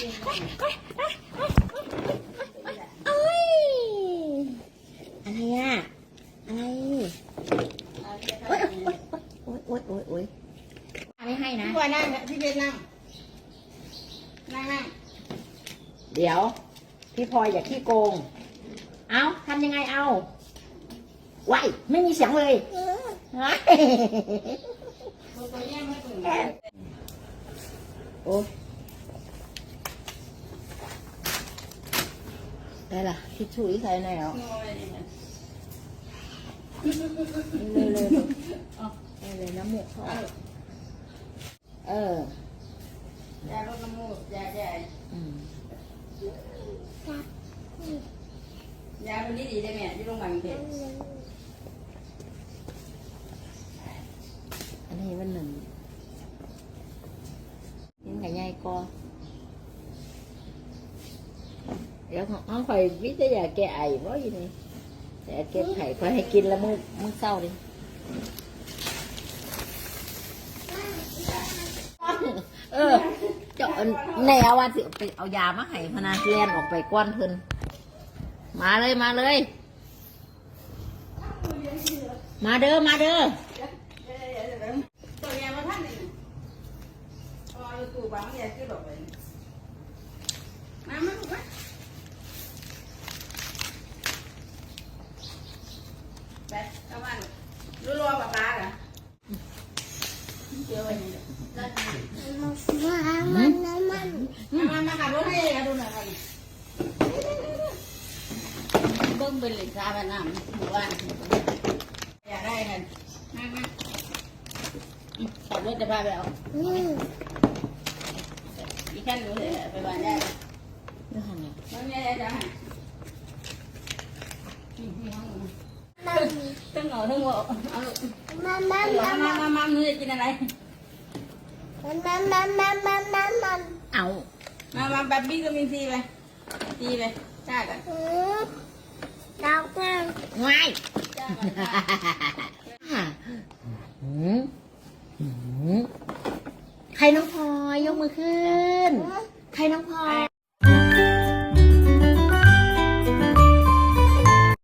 อะไรอะอะไรโอ๊ยโอ๊ยโอ๊ยโอ๊ยโอ๊ยไม่ให้นะ พี่บันั่งนะพี่เบนนั่ง นั่งนั่งเดี๋ยว พี่พลอยอย่าขี้โกง เอาทำยังไงเอาไว้ไม่มีเสียงเลยโอ้ ได้ละทิชชู่อีกใส่ไหนเอาเลยเลยเลยเลยน้ำมูกเขาเออยาลดน้ำมูกยาแย่อืมยาตัวนี้ดีได้ไหมที่โรงพยาบาลเพชร อันนี้วันหนึ่งยังไงยายก็ เดี๋ยวของน้องคอยวิทยาแก้ไอว่อยู่นี่แต่แก้ไข่คอยให้กินแล้วมือมือเศร้าดิเออเจ้าแนวว่าสิไปเอายามาให้พนาเลียนออกไปก้อนเพิ่นมาเลยมาเลย มาเด้อมาเด้อตัวแยมาท่านนี่อ๋อตู้บางแย่คือหลบไปมามาลูกมา แบบเอาบ้านรู้รัวป้าป้าเหรอเดี๋ยววันนี้มามาขับรถให้ดูหน่อยกันเบิ้งเป็นเหล็กซาบ้านน้ำหมู่บ้านอยากได้กันมามาขับรถจะพาไปเอาอีกขั้นหนูเลยไปบ้านได้เรื่องอะไรบ้านได้ะ ให้ตั้งเหงาตั้งหัวเอาลูกมามามามาหนูจะกินอะไรเอามามาแบบบี้ก็มีซีไปซีไปจ้ากันง่ายจ้ากันหืมหืมใครน้องพลอยยกมือขึ้น ใครน้องพลอย